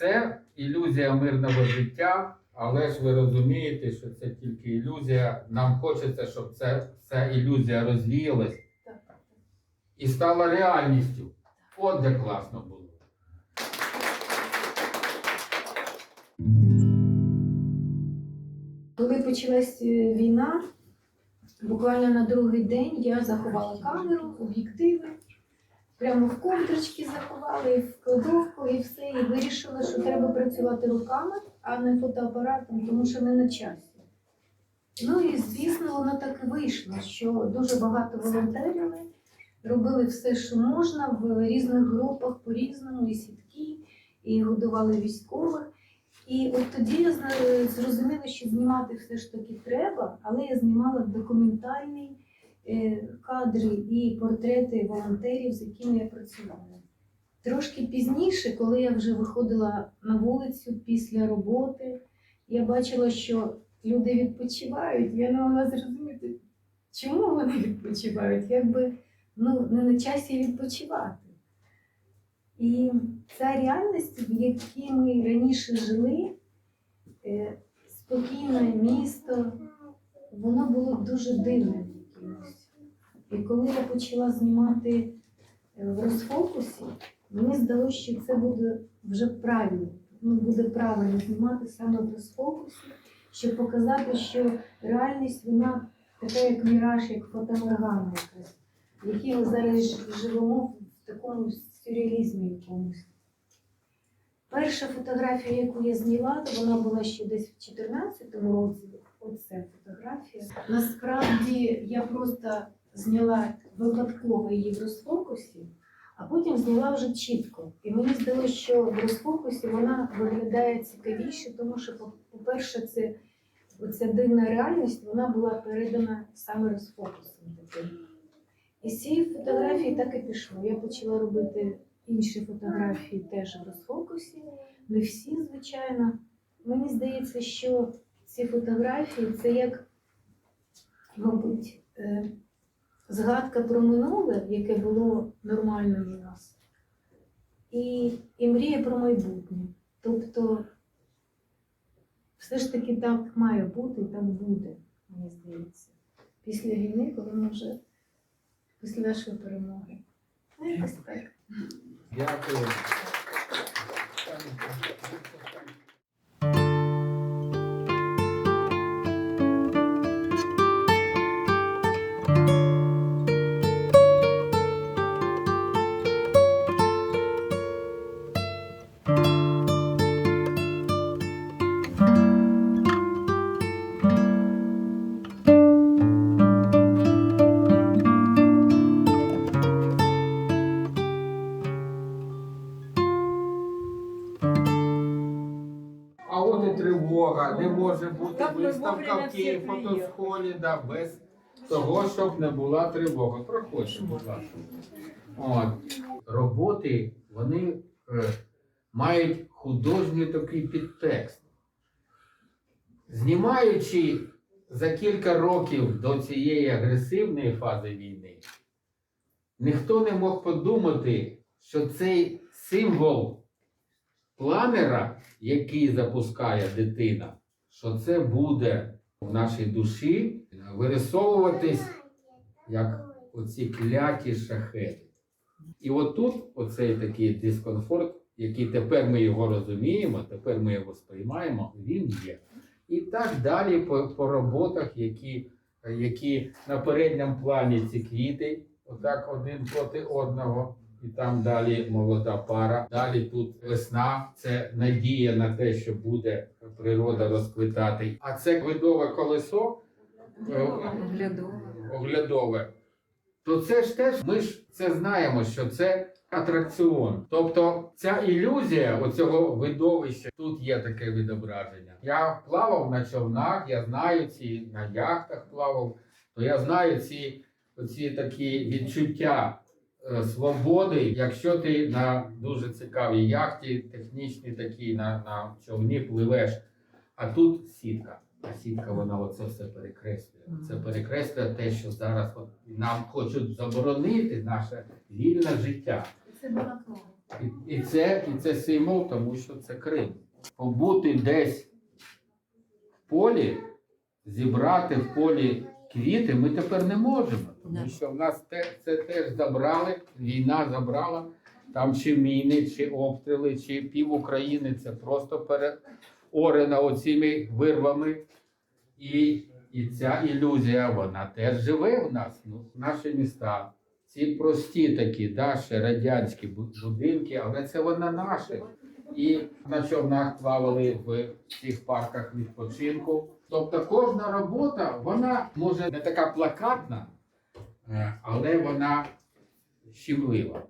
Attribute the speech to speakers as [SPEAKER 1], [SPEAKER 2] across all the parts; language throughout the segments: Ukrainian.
[SPEAKER 1] Це ілюзія мирного життя, але ж ви розумієте, що це тільки ілюзія. Нам хочеться, щоб це, ця ілюзія розвіялась і стала реальністю. От де класно було.
[SPEAKER 2] Коли почалась е, війна, буквально на другий день я заховала камеру, об'єктиви, прямо в ковдрочки заховала, і в кладовку, і все. І вирішила, що треба працювати руками, а не фотоапаратом, тому що не на часі. Ну і звісно, воно так і вийшло, що дуже багато волонтерів робили все, що можна в різних групах по-різному, і сітки, і годували військових. І от тоді я зрозуміла, що знімати все ж таки треба, але я знімала документальні е, кадри і портрети волонтерів, з якими я працювала. Трошки пізніше, коли я вже виходила на вулицю після роботи, я бачила, що люди відпочивають. Я не могла зрозуміти, чому вони відпочивають, якби ну, не на часі відпочивати. І ця реальність, в якій ми раніше жили, е, спокійне місто, воно було дуже дивним. І коли я почала знімати е, в розфокусі, мені здалося, що це буде вже правильно. Ну, буде правильно знімати саме в розфокусі, щоб показати, що реальність вона така, як міраж, як фотоморгана якась, в якій ми зараз живемо в такому сюрреалізмі якомусь. Перша фотографія, яку я зняла, то вона була ще десь в 2014 році. Оце фотографія. Насправді я просто зняла випадково її в розфокусі, а потім зняла вже чітко. І мені здалося, що в розфокусі вона виглядає цікавіше, тому що, по- по-перше, це оця дивна реальність вона була передана саме розфокусом. І з цієї фотографії так і пішло. Я почала робити інші фотографії теж в розфокусі. Не всі, звичайно. Мені здається, що ці фотографії це як, мабуть, е, згадка про минуле, яке було нормальним у нас, і, і мрія про майбутнє. Тобто, все ж таки так має бути і так буде, мені здається. Після війни, коли ми вже після нашої перемоги. Ну, якось так.
[SPEAKER 1] Дякую. Тривога, не може бути виставка в Київ
[SPEAKER 3] всі
[SPEAKER 1] фотосхолі, да, без того, щоб не була тривога. Проходьте, будь ласка. От. Роботи, вони е, мають художній такий підтекст. Знімаючи за кілька років до цієї агресивної фази війни, ніхто не мог подумати, що цей символ планера, який запускає дитина, що це буде в нашій душі вирисовуватись як оці кляті шахети. І отут оцей такий дискомфорт, який тепер ми його розуміємо, тепер ми його сприймаємо, він є. І так далі по, по роботах, які, які на передньому плані ці квіти, отак один проти одного. І там далі молода пара. Далі тут весна, це надія на те, що буде природа розквітати. А це видове колесо е, оглядове. То це ж теж ми ж це знаємо, що це атракціон. Тобто ця ілюзія оцього видовища, тут є таке відображення. Я плавав на човнах, я знаю ці на яхтах плавав, то я знаю ці, ці такі відчуття свободи, якщо ти на дуже цікавій яхті, технічній такій на, на човні пливеш, а тут сітка. А сітка вона оце все перекреслює. Це перекреслює те, що зараз от нам хочуть заборонити наше вільне життя.
[SPEAKER 2] Це.
[SPEAKER 1] І, і, це, і це символ, тому що це Крим. Побути десь в полі, зібрати в полі квіти ми тепер не можемо. Тому що в нас те, це теж забрали, війна забрала. Там чи міни, чи обстріли, чи пів України це просто переорена оціми вирвами. І, і ця ілюзія, вона теж живе в нас. Ну, наші міста. Ці прості такі, да, радянські будинки, але це вона наше. І на човнах плавали в цих парках відпочинку. Тобто кожна робота, вона може не така плакатна, але вона щемлива.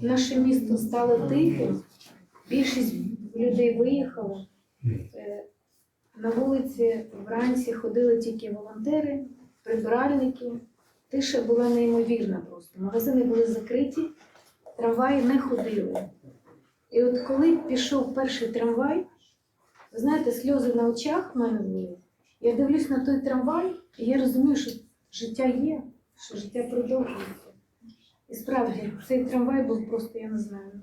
[SPEAKER 2] Наше місто стало тихим, більшість людей виїхала. Е, На вулиці вранці ходили тільки волонтери, прибиральники. Тиша була неймовірна просто. Магазини були закриті, трамваї не ходили. І от коли пішов перший трамвай, ви знаєте, сльози на очах в мене були. Я дивлюсь на той трамвай, і я розумію, що життя є, що життя продовжується. І справді, цей трамвай був просто, я не знаю.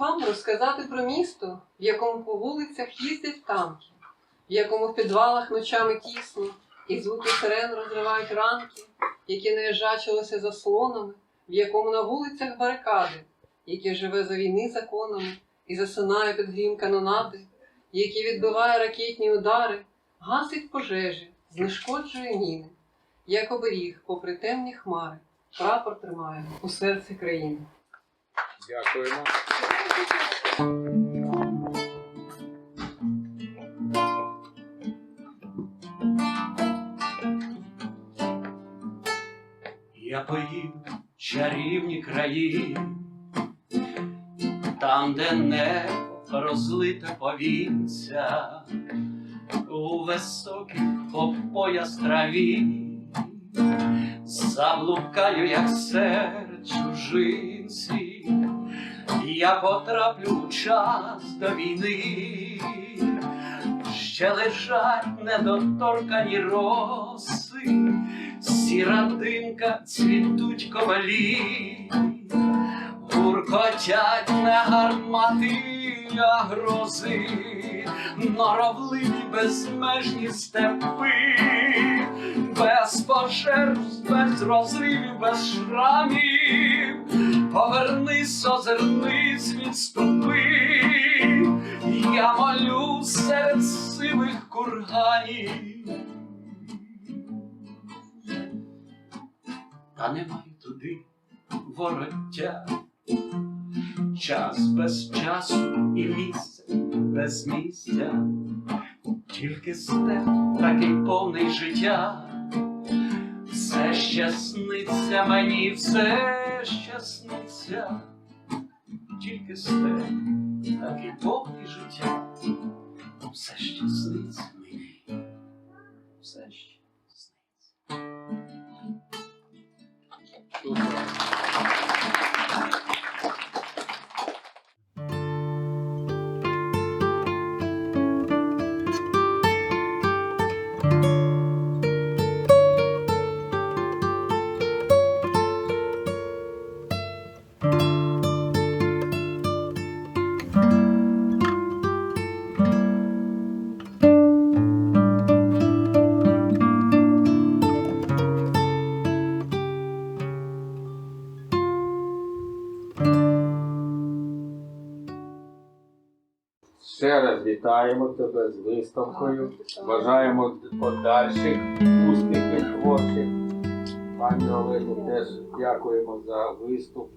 [SPEAKER 3] Вам розказати про місто, в якому по вулицях їздять танки, в якому в підвалах ночами тісно, і звуки сирен розривають ранки, які наїжджачилися заслонами, в якому на вулицях барикади, яке живе за війни законами і засинає під грім канонади, які відбиває ракетні удари, гасить пожежі, знешкоджує міни, як оберіг, попри темні хмари, прапор тримає у серці країни.
[SPEAKER 1] Дякуємо.
[SPEAKER 4] Я поїв чарівні краї, там, де небо розлите повінця, у високих по пояс траві, заблукаю, як серед чужинців, я потраплю в час до війни, ще лежать недоторкані роси. Сіра димка цвітуть ковалі, гуркотять не гармати, а грози, норовливі безмежні степи, без пожертв, без розривів, без шрамів, повернись, озирнись, відступи, я молю серед сивих курганів. та немає туди вороття. Час без часу і місце без місця, тільки степ такий повний життя. Все ще сниться мені, все ще сниться, тільки так і повний життя, все ще сниться мені, все ще сниться.
[SPEAKER 1] Ще раз вітаємо тебе з виставкою. Бажаємо подальших успіхів творчих. Пані Олегу, теж дякуємо за виступ.